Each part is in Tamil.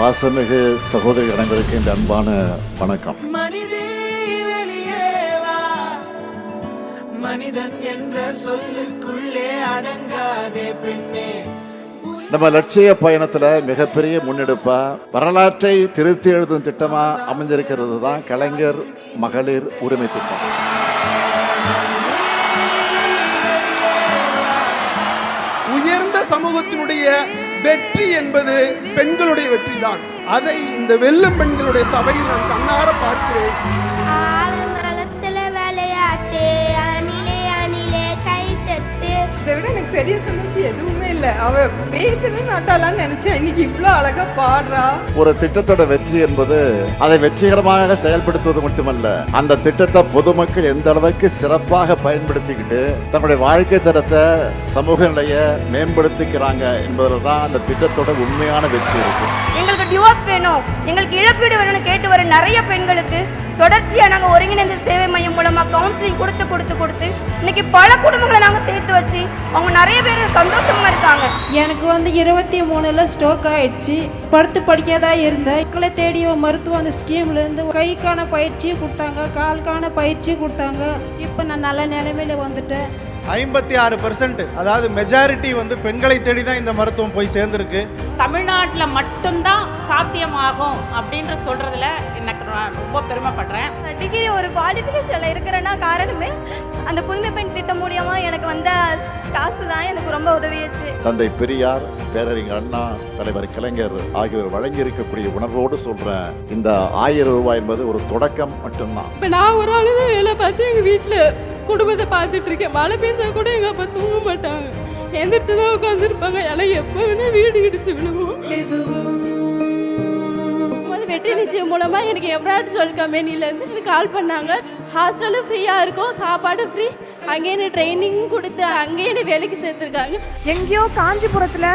பாசமிகு சகோதரி அனைவருக்கு இந்த அன்பான வணக்கம். மனிதன் என்ற சொல்லுக்குள்ளே அடங்காதே பெண்ணே. நம்ம லட்சிய பயணத்துல மிகப்பெரிய முன்னெடுப்பா வரலாற்றை திருத்தி எழுதும் திட்டமா அமைஞ்சிருக்கிறது தான் கலைஞர் மகளிர் உரிமை திட்டம். உயர்ந்த சமூகத்தினுடைய வெற்றி என்பது பெண்களுடைய வெற்றி தான் அதை இந்த வெல்லும் பெண்களுடைய சபையில் நான் கண்ணார பார்க்கிறேன். இல்லை அவ பேசவே மாட்டாளான்னு நினைச்சேன். இன்னைக்கு இவ்வளோ அழகா பாடுறா. ஒரு திட்டத்தோட வெற்றி என்பது அதை வெற்றிகரமாக செயல்படுத்துவது மட்டுமல்ல அந்த திட்டத்தை பொதுமக்கள் எந்த அளவுக்கு சிறப்பாக பயன்படுத்திக்கிட்டு தன்னுடைய வாழ்க்கை தரத்தை சமூக நிலையை மேம்படுத்திக்கிறாங்க என்பதில் தான் அந்த திட்டத்தோட உண்மையான வெற்றி இருக்கு. டிவோர்ஸ் வேணும். எங்களுக்கு இழப்பீடு வேணும்னு கேட்டு வர நிறைய பெண்களுக்கு தொடர்ச்சியாக நாங்கள் ஒருங்கிணைந்த சேவை மையம் மூலமாக கவுன்சிலிங் கொடுத்து கொடுத்து கொடுத்து இன்னைக்கு பல குடும்பங்களை நாங்கள் சேர்த்து வச்சு அவங்க நிறைய பேர் சந்தோஷமாக இருக்காங்க. எனக்கு வந்து இருபத்தி மூணுல ஸ்ட்ரோக் ஆயிடுச்சு. படுத்து படிக்காதா இருந்தேன். மக்களை தேடிய மருத்துவம் அந்த ஸ்கீம்லேருந்து கைக்கான பயிற்சி கொடுத்தாங்க காலுக்கான பயிற்சி கொடுத்தாங்க. இப்போ நான் நல்ல நிலைமையில வந்துட்டேன். ஐம்பத்தி ஆறு பெர்சன்ட் அதாவது மெஜாரிட்டி வந்து பெண்களை தேடி தான் இந்த மருத்துவம் போய் சேர்ந்துருக்கு. தமிழ்நாட்டில் மட்டும்தான் சாத்தியமாகும் அப்படின்ற சொல்றதுல எனக்கு நான் ரொம்ப பெருமைப்படுறேன். டிகிரி ஒரு குவாலிஃபிகேஷன்ல இருக்கிறேன்னா காரணமே அந்த புதுமை பெண் திட்டம் மூலியமா எனக்கு வந்த காசு தான் எனக்கு ரொம்ப உதவியாச்சு. தந்தை பெரியார் பேரறிஞர் அண்ணா தலைவர் கலைஞர் ஆகியோர் வழங்கி இருக்கக்கூடிய உணர்வோடு சொல்றேன் இந்த ஆயிரம் ரூபாய் என்பது ஒரு தொடக்கம் மட்டும்தான். இப்போ நான் ஒரு ஆளு தான் வேலை பார்த்து எங்கள் வீட்டில் குடும்பத்தை பார்த்துட்டு இருக்கேன். மழை பெஞ்சா கூட எங்கள் அப்பா தூங்க மாட்டாங்க. எந்திரிச்சு தான் உட்காந்துருப்பாங்க எல்லாம் எப்போ வேணா வீடு இடிச்சு விழுவோம். வெற்றி நிச்சயம் மூலமாக எனக்கு எம்ராய்டு சொல் கம்பெனிலேருந்து எனக்கு கால் பண்ணாங்க. ஹாஸ்டலும் ஃப்ரீயாக இருக்கும். சாப்பாடு ஃப்ரீ அங்கேயே ட்ரைனிங் கொடுத்து அங்கேயே வேலைக்கு சேர்த்துருக்காங்க. எங்கேயோ காஞ்சிபுரத்துல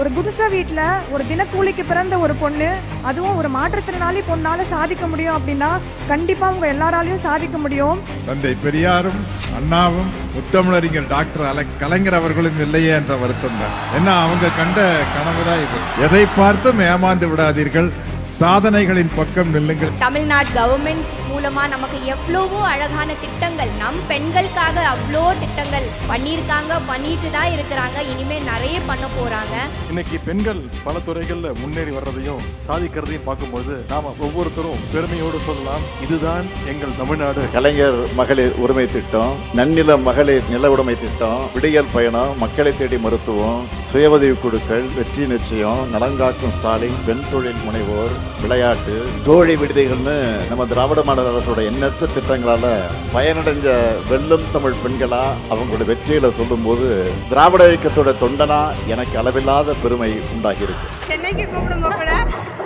ஒரு குடிசை வீட்ல ஒரு தினக்கூலிக்கு பிறந்த ஒரு பொண்ணு அதுவும் ஒரு மாற்றுத்திறனாளி பொண்ணால சாதிக்க முடியும் அப்படின்னா கண்டிப்பா உங்க எல்லாராலையும் சாதிக்க முடியும். தந்தை பெரியாரும் அண்ணாவும் முத்தமிழறிஞர் டாக்டர் அல கலைஞர் அவர்களும் இல்லையே என்ற வருத்தம் தான். ஏன்னா அவங்க கண்ட கனவு தான் இது. எதை பார்த்தும் ஏமாந்து விடாதீர்கள். சாதனைகளின் பக்கம் நில்லுங்கள். தமிழ்நாடு கவர்மெண்ட் மூலமா நமக்கு எவ்வளவோ அழகான திட்டங்கள் நம் பெண்களுக்காக அவ்வளோ திட்டங்கள் பண்ணியிருக்காங்க பண்ணிட்டு தான் இருக்கிறாங்க இனிமே நிறைய பண்ண போறாங்க. இன்னைக்கு பெண்கள் பல துறைகள்ல முன்னேறி வர்றதையும் சாதிக்கிறதையும் பார்க்கும்போது நாம ஒவ்வொருத்தரும் பெருமையோடு சொல்லலாம் இதுதான் எங்கள் தமிழ்நாடு. கலைஞர் மகளிர் உரிமை திட்டம் நன்னில மகளிர் நில உடைமை திட்டம் விடியல் பயணம் மக்களை தேடி மருத்துவம் சுய உதவி குழுக்கள் வெற்றி நிச்சயம் நலங்காக்கும் ஸ்டாலின் பெண் தொழில் முனைவோர் விளையாட்டு தோழி விடுதிகள்னு நம்ம திராவிட மாடல் அரசோட எண்ணற்ற திட்டங்களால பயனடைஞ்ச வெல்லும் தமிழ் பெண்களா அவங்களோட வெற்றிகளை சொல்லும்போது திராவிட இயக்கத்தோட தொண்டனா எனக்கு அளவில்லாத பெருமை உண்டாகியிருக்கு. சென்னைக்கு கூப்பிடும்போது கூட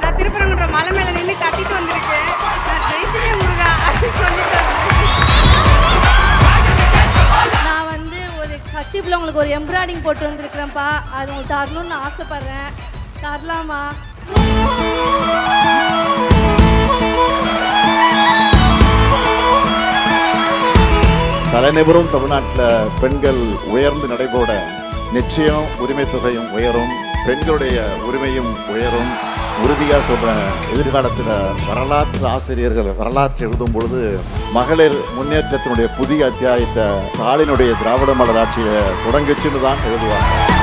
நான் திருப்பரங்குன்ற மலை மேலே நின்று கத்திட்டு வந்திருக்கேன். நான் ஜெயிச்சிட்டே முருகா அப்படின்னு சொல்லிட்டு நான் வந்து ஒரு கட்சிப்பில் உங்களுக்கு ஒரு எம்ப்ராய்டிங் போட்டு வந்திருக்கிறேன்ப்பா. அது உங்களுக்கு தரணும்னு ஆசைப்படுறேன். தரலாமா தலைநிபுறும் தமிழ்நாட்டில் பெண்கள் உயர்ந்து நடைபோட நிச்சயம் உரிமை தொகையும் உயரும் பெண்களுடைய உரிமையும் உயரும். உறுதியாக சொல்கிறேன் எதிர்காலத்தில் வரலாற்று ஆசிரியர்கள் வரலாற்று எழுதும் பொழுது மகளிர் முன்னேற்றத்தினுடைய புதிய அத்தியாயத்தை தாளினுடைய திராவிட மலர் ஆட்சியை தொடங்கிச்சுன்னு தான் எழுதுவாங்க.